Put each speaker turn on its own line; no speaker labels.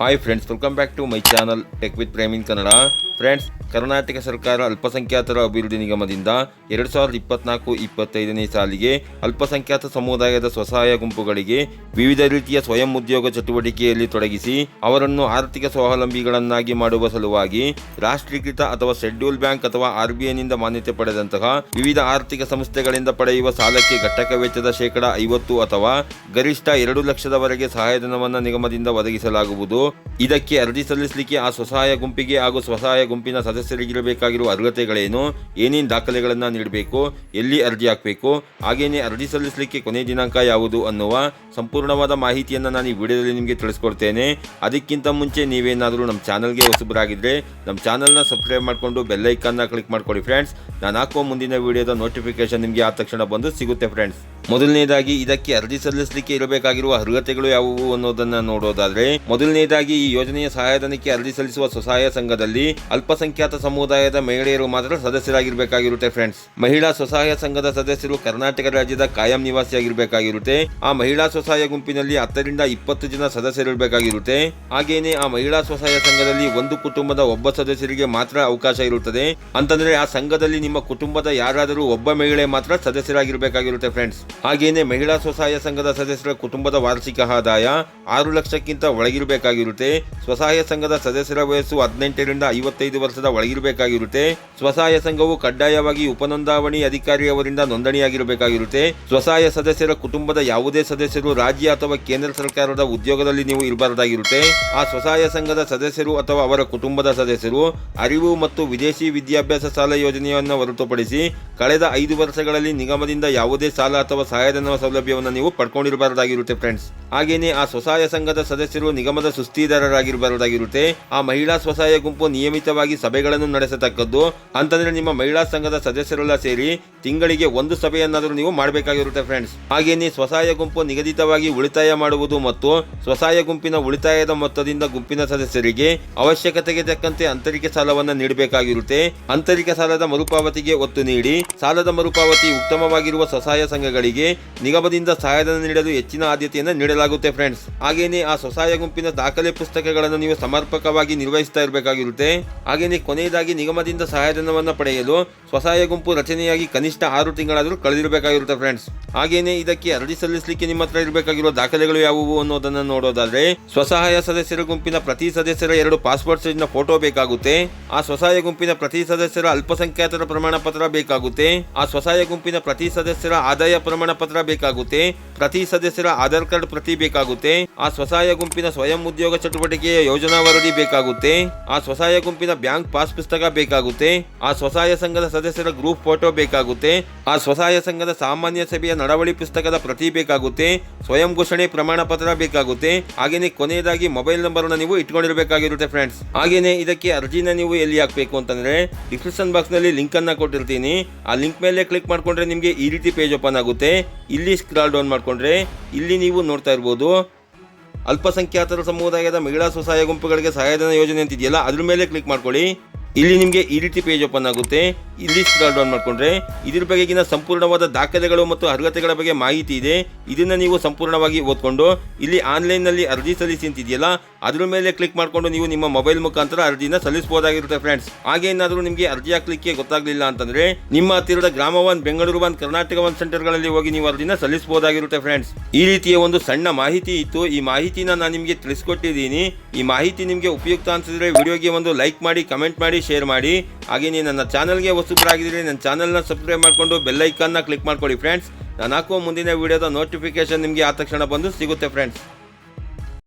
Hi friends, welcome back to my channel Tech with Prem in Kannada. Friends, Karnataka ಸರ್ಕಾರ ಅಲ್ಪಸಂಖ್ಯಾತರ ಅಭಿವೃದ್ಧಿ ನಿಗಮದಿಂದ ಎರಡು ಸಾವಿರದ ಇಪ್ಪತ್ನಾಲ್ಕು ಇಪ್ಪತ್ತೈದನೇ ಸಾಲಿಗೆ ಅಲ್ಪಸಂಖ್ಯಾತ ಸಮುದಾಯದ ಸ್ವಸಹಾಯ ಗುಂಪುಗಳಿಗೆ ವಿವಿಧ ರೀತಿಯ ಸ್ವಯಂ ಉದ್ಯೋಗ ಚಟುವಟಿಕೆಯಲ್ಲಿ ತೊಡಗಿಸಿ ಅವರನ್ನು ಆರ್ಥಿಕ ಸ್ವಾವಲಂಬಿಗಳನ್ನಾಗಿ ಮಾಡುವ ಸಲುವಾಗಿ ರಾಷ್ಟ್ರೀಕೃತ ಅಥವಾ ಶೆಡ್ಯೂಲ್ ಬ್ಯಾಂಕ್ ಅಥವಾ ಆರ್ಬಿಐನಿಂದ ಮಾನ್ಯತೆ ಪಡೆದಂತಹ ವಿವಿಧ ಆರ್ಥಿಕ ಸಂಸ್ಥೆಗಳಿಂದ ಪಡೆಯುವ ಸಾಲಕ್ಕೆ ಘಟಕ ವೆಚ್ಚದ ಶೇಕಡಾ ಐವತ್ತು ಅಥವಾ ಗರಿಷ್ಠ ಎರಡು ಲಕ್ಷದವರೆಗೆ ಸಹಾಯಧನವನ್ನು ನಿಗಮದಿಂದ ಒದಗಿಸಲಾಗುವುದು ಇದಕ್ಕೆ ಅರ್ಜಿ ಸಲ್ಲಿಸಲಿಕ್ಕೆ ಆ ಸ್ವಸಹಾಯ ಗುಂಪಿಗೆ ಹಾಗೂ ಸ್ವಸಹಾಯ ಗುಂಪಿನ ಸದಸ್ಯ ಸದಸ್ಯರಿಗಿರಬೇಕಾಗಿರುವ ಅರ್ಹತೆಗಳೇನು ಏನೇನು ದಾಖಲೆಗಳನ್ನು ನೀಡಬೇಕು ಎಲ್ಲಿ ಅರ್ಜಿ ಹಾಕಬೇಕು ಹಾಗೆಯೇ ಅರ್ಜಿ ಸಲ್ಲಿಸಲಿಕ್ಕೆ ಕೊನೆ ದಿನಾಂಕ ಯಾವುದು ಅನ್ನುವ ಸಂಪೂರ್ಣವಾದ ಮಾಹಿತಿಯನ್ನು ನಾನು ಈ ವಿಡಿಯೋದಲ್ಲಿ ನಿಮಗೆ ತಿಳಿಸ್ಕೊಡ್ತೇನೆ ಅದಕ್ಕಿಂತ ಮುಂಚೆ ನೀವೇನಾದರೂ ನಮ್ಮ ಚಾನಲ್ಗೆ ಹೊಸಬರಾಗಿದ್ದರೆ ನಮ್ಮ ಚಾನಲ್ನ ಸಬ್ಸ್ಕ್ರೈಬ್ ಮಾಡಿಕೊಂಡು ಬೆಲ್ಲೈಕನ್ನ ಕ್ಲಿಕ್ ಮಾಡಿಕೊಡಿ ಫ್ರೆಂಡ್ಸ್ ನಾನು ಹಾಕುವ ಮುಂದಿನ ವಿಡಿಯೋದ ನೋಟಿಫಿಕೇಶನ್ ನಿಮಗೆ ಆದ ತಕ್ಷಣ ಬಂದು ಸಿಗುತ್ತೆ ಫ್ರೆಂಡ್ಸ್ ಮೊದಲನೇದಾಗಿ ಇದಕ್ಕೆ ಅರ್ಜಿ ಸಲ್ಲಿಸಲಿಕ್ಕೆ ಇರಬೇಕಾಗಿರುವ ಅರ್ಹತೆಗಳು ಯಾವುವು ಅನ್ನೋದನ್ನ ನೋಡೋದಾದ್ರೆ ಮೊದಲನೇದಾಗಿ ಈ ಯೋಜನೆಯ ಸಹಾಯಧನಕ್ಕೆ ಅರ್ಜಿ ಸಲ್ಲಿಸುವ ಸ್ವಸಹಾಯ ಸಂಘದಲ್ಲಿ ಅಲ್ಪಸಂಖ್ಯಾತ ಸಮುದಾಯದ ಮಹಿಳೆಯರು ಮಾತ್ರ ಸದಸ್ಯರಾಗಿರಬೇಕಾಗಿರುತ್ತೆ ಫ್ರೆಂಡ್ಸ್ ಮಹಿಳಾ ಸ್ವಸಹಾಯ ಸಂಘದ ಸದಸ್ಯರು ಕರ್ನಾಟಕ ರಾಜ್ಯದ ಕಾಯಂ ನಿವಾಸಿಯಾಗಿರ್ಬೇಕಾಗಿರುತ್ತೆ ಆ ಮಹಿಳಾ ಸ್ವಸಹಾಯ ಗುಂಪಿನಲ್ಲಿ ಹತ್ತರಿಂದ ಇಪ್ಪತ್ತು ಜನ ಸದಸ್ಯರು ಇರಬೇಕಾಗಿರುತ್ತೆ ಹಾಗೇನೆ ಆ ಮಹಿಳಾ ಸ್ವಸಹಾಯ ಸಂಘದಲ್ಲಿ ಒಂದು ಕುಟುಂಬದ ಒಬ್ಬ ಸದಸ್ಯರಿಗೆ ಮಾತ್ರ ಅವಕಾಶ ಇರುತ್ತದೆ ಅಂತಂದ್ರೆ ಆ ಸಂಘದಲ್ಲಿ ನಿಮ್ಮ ಕುಟುಂಬದ ಯಾರಾದರೂ ಒಬ್ಬ ಮಹಿಳೆ ಮಾತ್ರ ಸದಸ್ಯರಾಗಿರಬೇಕಾಗಿರುತ್ತೆ ಫ್ರೆಂಡ್ಸ್ ಹಾಗೆಯೇ ಮಹಿಳಾ ಸ್ವಸಹಾಯ ಸಂಘದ ಸದಸ್ಯರ ಕುಟುಂಬದ ವಾರ್ಷಿಕ ಆದಾಯ ಆರು ಲಕ್ಷಕ್ಕಿಂತ ಒಳಗಿರಬೇಕಾಗಿರುತ್ತೆ ಸ್ವಸಹಾಯ ಸಂಘದ ಸದಸ್ಯರ ವಯಸ್ಸು ಹದಿನೆಂಟರಿಂದ ಐವತ್ತೈದು ವರ್ಷದ ಒಳಗಿರಬೇಕಾಗಿರುತ್ತೆ ಸ್ವಸಹಾಯ ಸಂಘವು ಕಡ್ಡಾಯವಾಗಿ ಉಪನೋಂದಾವಣಿ ಅಧಿಕಾರಿಯವರಿಂದ ನೋಂದಣಿಯಾಗಿರಬೇಕಾಗಿರುತ್ತೆ ಸ್ವಸಹಾಯ ಸದಸ್ಯರ ಕುಟುಂಬದ ಯಾವುದೇ ಸದಸ್ಯರು ರಾಜ್ಯ ಅಥವಾ ಕೇಂದ್ರ ಸರ್ಕಾರದ ಉದ್ಯೋಗದಲ್ಲಿ ನೀವು ಇರಬಾರದಾಗಿರುತ್ತೆ ಆ ಸ್ವಸಹಾಯ ಸಂಘದ ಸದಸ್ಯರು ಅಥವಾ ಅವರ ಕುಟುಂಬದ ಸದಸ್ಯರು ಅರಿವು ಮತ್ತು ವಿದೇಶಿ ವಿದ್ಯಾಭ್ಯಾಸ ಸಾಲ ಯೋಜನೆಯನ್ನು ಹೊರತುಪಡಿಸಿ ಕಳೆದ ಐದು ವರ್ಷಗಳಲ್ಲಿ ನಿಗಮದಿಂದ ಯಾವುದೇ ಸಾಲ ಅಥವಾ ಸಹಾಯಧನ ಸೌಲಭ್ಯವನ್ನು ನೀವು ಪಡ್ಕೊಂಡಿರಬಾರದಾಗಿರುತ್ತೆ ಫ್ರೆಂಡ್ಸ್ ಹಾಗೇನೆ ಆ ಸ್ವಸಹಾಯ ಸಂಘದ ಸದಸ್ಯರು ನಿಗಮದ ಸುಸ್ತಿದಾರರಾಗಿರಬಾರದಾಗಿರುತ್ತೆ ಆ ಮಹಿಳಾ ಸ್ವಸಹಾಯ ಗುಂಪು ನಿಯಮಿತವಾಗಿ ಸಭೆಗಳನ್ನು ನಡೆಸತಕ್ಕದ್ದು ಅಂತಂದ್ರೆ ನಿಮ್ಮ ಮಹಿಳಾ ಸಂಘದ ಸದಸ್ಯರೆಲ್ಲ ಸೇರಿ ತಿಂಗಳಿಗೆ ಒಂದು ಸಭೆಯನ್ನಾದರೂ ನೀವು ಮಾಡಬೇಕಾಗಿರುತ್ತೆ ಫ್ರೆಂಡ್ಸ್ ಹಾಗೇನೆ ಸ್ವಸಹಾಯ ಗುಂಪು ನಿಗದಿತವಾಗಿ ಉಳಿತಾಯ ಮಾಡುವುದು ಮತ್ತು ಸ್ವಸಹಾಯ ಗುಂಪಿನ ಉಳಿತಾಯದ ಮೊತ್ತದಿಂದ ಗುಂಪಿನ ಸದಸ್ಯರಿಗೆ ಅವಶ್ಯಕತೆಗೆ ತಕ್ಕಂತೆ ಆಂತರಿಕ ಸಾಲವನ್ನು ನೀಡಬೇಕಾಗಿರುತ್ತೆ ಆಂತರಿಕ ಸಾಲದ ಮರುಪಾವತಿಗೆ ಒತ್ತು ನೀಡಿ ಸಾಲದ ಮರುಪಾವತಿ ಉತ್ತಮವಾಗಿರುವ ಸ್ವಸಹಾಯ ಸಂಘಗಳಿಗೆ ನಿಗಮದಿಂದ ಸಹಾಯಧನ ನೀಡಲು ಹೆಚ್ಚಿನ ಆದ್ಯತೆಯನ್ನು ನೀಡಲಾಗುತ್ತೆ ಫ್ರೆಂಡ್ಸ್ ಹಾಗೆಯೇ ಆ ಸ್ವಸಹಾಯ ಗುಂಪಿನ ದಾಖಲೆ ಪುಸ್ತಕಗಳನ್ನು ನೀವು ಸಮರ್ಪಕವಾಗಿ ನಿರ್ವಹಿಸ್ತಾ ಇರಬೇಕಾಗಿರುತ್ತೆ ಹಾಗೆಯೇ ಕೊನೆಯದಾಗಿ ನಿಗಮದಿಂದ ಸಹಾಯಧನವನ್ನು ಪಡೆಯಲು ಸ್ವಸಹಾಯ ಗುಂಪು ರಚನೆಯಾಗಿ ಕನಿಷ್ಠ ಆರು ತಿಂಗಳಾದರೂ ಕಳೆದಿರಬೇಕಾಗಿರುತ್ತೆ ಫ್ರೆಂಡ್ಸ್ ಹಾಗೆಯೇ ಇದಕ್ಕೆ ಅರ್ಜಿ ಸಲ್ಲಿಸಲಿಕ್ಕೆ ನಿಮ್ಮ ಹತ್ರ ಇರಬೇಕಾಗಿರೋ ದಾಖಲೆಗಳು ಯಾವುವು ಅನ್ನೋದನ್ನು ನೋಡೋದಾದ್ರೆ ಸ್ವಸಹಾಯ ಸದಸ್ಯರ ಗುಂಪಿನ ಪ್ರತಿ ಸದಸ್ಯರ ಎರಡು ಪಾಸ್ಪೋರ್ಟ್ ಸೈಜ್ನ ಫೋಟೋ ಬೇಕಾಗುತ್ತೆ ಆ ಸ್ವಸಹಾಯ ಗುಂಪಿನ ಪ್ರತಿ ಸದಸ್ಯರ ಅಲ್ಪಸಂಖ್ಯಾತರ ಪ್ರಮಾಣ ಪತ್ರ ಬೇಕಾಗುತ್ತೆ ಆ ಸ್ವಸಹಾಯ ಗುಂಪಿನ ಪ್ರತಿ ಸದಸ್ಯರ ಆದಾಯ ಪ್ರಮಾಣ ಪ್ರಮಾಣ ಪತ್ರ ಬೇಕಾಗುತ್ತೆ ಪ್ರತಿ ಸದಸ್ಯರ ಆಧಾರ್ ಕಾರ್ಡ್ ಪ್ರತಿ ಬೇಕಾಗುತ್ತೆ ಆ ಸ್ವಸಹಾಯ ಗುಂಪಿನ ಸ್ವಯಂ ಉದ್ಯೋಗ ಚಟುವಟಿಕೆಯ ಯೋಜನಾ ವರದಿ ಬೇಕಾಗುತ್ತೆ ಆ ಸ್ವಸಹಾಯ ಗುಂಪಿನ ಬ್ಯಾಂಕ್ ಪಾಸ್ ಪುಸ್ತಕ ಬೇಕಾಗುತ್ತೆ ಆ ಸ್ವಸಹಾಯ ಸಂಘದ ಸದಸ್ಯರ ಗ್ರೂಪ್ ಫೋಟೋ ಬೇಕಾಗುತ್ತೆ ಆ ಸ್ವಸಹಾಯ ಸಂಘದ ಸಾಮಾನ್ಯ ಸಭೆಯ ನಡವಳಿ ಪುಸ್ತಕದ ಪ್ರತಿ ಬೇಕಾಗುತ್ತೆ ಸ್ವಯಂ ಘೋಷಣೆ ಪ್ರಮಾಣ ಪತ್ರ ಬೇಕಾಗುತ್ತೆ ಹಾಗೇನೆ ಕೊನೆಯದಾಗಿ ಮೊಬೈಲ್ ನಂಬರ್ ನೀವು ಇಟ್ಕೊಂಡಿರಬೇಕಾಗಿರುತ್ತೆ ಫ್ರೆಂಡ್ಸ್ ಹಾಗೇನೆ ಇದಕ್ಕೆ ಅರ್ಜಿನ ನೀವು ಎಲ್ಲಿ ಹಾಕಬೇಕು ಅಂತಂದ್ರೆ ಡಿಸ್ಕ್ರಿಪ್ಷನ್ ಬಾಕ್ಸ್ ನಲ್ಲಿ ಲಿಂಕ್ ಅನ್ನ ಕೊಟ್ಟಿರ್ತೀನಿ ಆ ಲಿಂಕ್ ಮೇಲೆ ಕ್ಲಿಕ್ ಮಾಡ್ಕೊಂಡ್ರೆ ನಿಮಗೆ ಈ ರೀತಿ ಪೇಜ್ ಓಪನ್ ಆಗುತ್ತೆ ಇಲ್ಲಿ ಸ್ಕ್ರಾಲ್ ಡೌನ್ ಮಾಡಿಕೊಂಡ್ರೆ ಇಲ್ಲಿ ನೀವು ನೋಡ್ತಾ ಇರ್ಬೋದು ಅಲ್ಪಸಂಖ್ಯಾತರ ಸಮುದಾಯದ ಮಹಿಳಾ ಸ್ವಸಹಾಯ ಗುಂಪುಗಳಿಗೆ ಸಹಾಯಧನ ಯೋಜನೆ ಅಂತಿದೆಯಲ್ಲ ಅದ್ರ ಮೇಲೆ ಕ್ಲಿಕ್ ಮಾಡ್ಕೊಳ್ಳಿ ಇಲ್ಲಿ ನಿಮಗೆ ಈ ರೀತಿ ಪೇಜ್ ಓಪನ್ ಆಗುತ್ತೆ ಇಲ್ಲಿ ಡೌನ್ಲೋಡ್ ಡೌನ್ ಮಾಡಿಕೊಂಡ್ರೆ ಇದ್ರ ಬಗೆಗಿನ ಸಂಪೂರ್ಣವಾದ ದಾಖಲೆಗಳು ಮತ್ತು ಅರ್ಹತೆಗಳ ಬಗ್ಗೆ ಮಾಹಿತಿ ಇದೆ ಇದನ್ನು ನೀವು ಸಂಪೂರ್ಣವಾಗಿ ಓದ್ಕೊಂಡು ಇಲ್ಲಿ ಆನ್ಲೈನ್ನಲ್ಲಿ ಅರ್ಜಿ ಸಲ್ಲಿಸಿ ಅಂತಿದೆಯಲ್ಲ ಅದ್ರ ಮೇಲೆ ಕ್ಲಿಕ್ ಮಾಡಿಕೊಂಡು ನೀವು ನಿಮ್ಮ ಮೊಬೈಲ್ ಮುಖಾಂತರ ಅರ್ಜಿನ ಸಲ್ಲಿಸಬಹುದಾಗಿರುತ್ತೆ ಫ್ರೆಂಡ್ಸ್ ಹಾಗೇನಾದರೂ ನಿಮಗೆ ಅರ್ಜಿ ಹಾಕ್ಲಿಕ್ಕೆ ಗೊತ್ತಾಗಲಿಲ್ಲ ಅಂತಂದ್ರೆ ನಿಮ್ಮ ಹತ್ತಿರದ Grama one Bengaluru one Karnataka one ಸೆಂಟರ್ಗಳಲ್ಲಿ ಹೋಗಿ ನೀವು ಅರ್ಜಿನ ಸಲ್ಲಿಸಬಹುದಾಗಿರುತ್ತೆ ಫ್ರೆಂಡ್ಸ್ ಈ ರೀತಿಯ ಒಂದು ಸಣ್ಣ ಮಾಹಿತಿ ಇತ್ತು ಈ ಮಾಹಿತಿನ ನಾನು ನಿಮಗೆ ತಿಳಿಸ್ಕೊಟ್ಟಿದ್ದೀನಿ ಈ ಮಾಹಿತಿ ನಿಮಗೆ ಉಪಯುಕ್ತ ಅನಿಸಿದ್ರೆ ವಿಡಿಯೋಗೆ ಒಂದು ಲೈಕ್ ಮಾಡಿ ಕಮೆಂಟ್ ಮಾಡಿ ಶೇರ್ ಮಾಡಿ ಹಾಗೆಯೇ ನನ್ನ ಚಾನಲ್ಗೆ ಸೂಪರ್ ಆಗಿದ್ದೀರಿ ನನ್ನ ಚಾನಲ್ನ ಸಬ್ಸ್ಕ್ರೈಬ್ ಮಾಡಿಕೊಂಡು ಬೆಲ್ಲೈಕನ್ನ ಕ್ಲಿಕ್ ಮಾಡ್ಕೊಳ್ಳಿ ಫ್ರೆಂಡ್ಸ್ ನಾನು ಹಾಕುವ ಮುಂದಿನ ವೀಡಿಯೋದ ನೋಟಿಫಿಕೇಷನ್ ನಿಮಗೆ ಆ ತಕ್ಷಣ ಬಂದು ಸಿಗುತ್ತೆ ಫ್ರೆಂಡ್ಸ್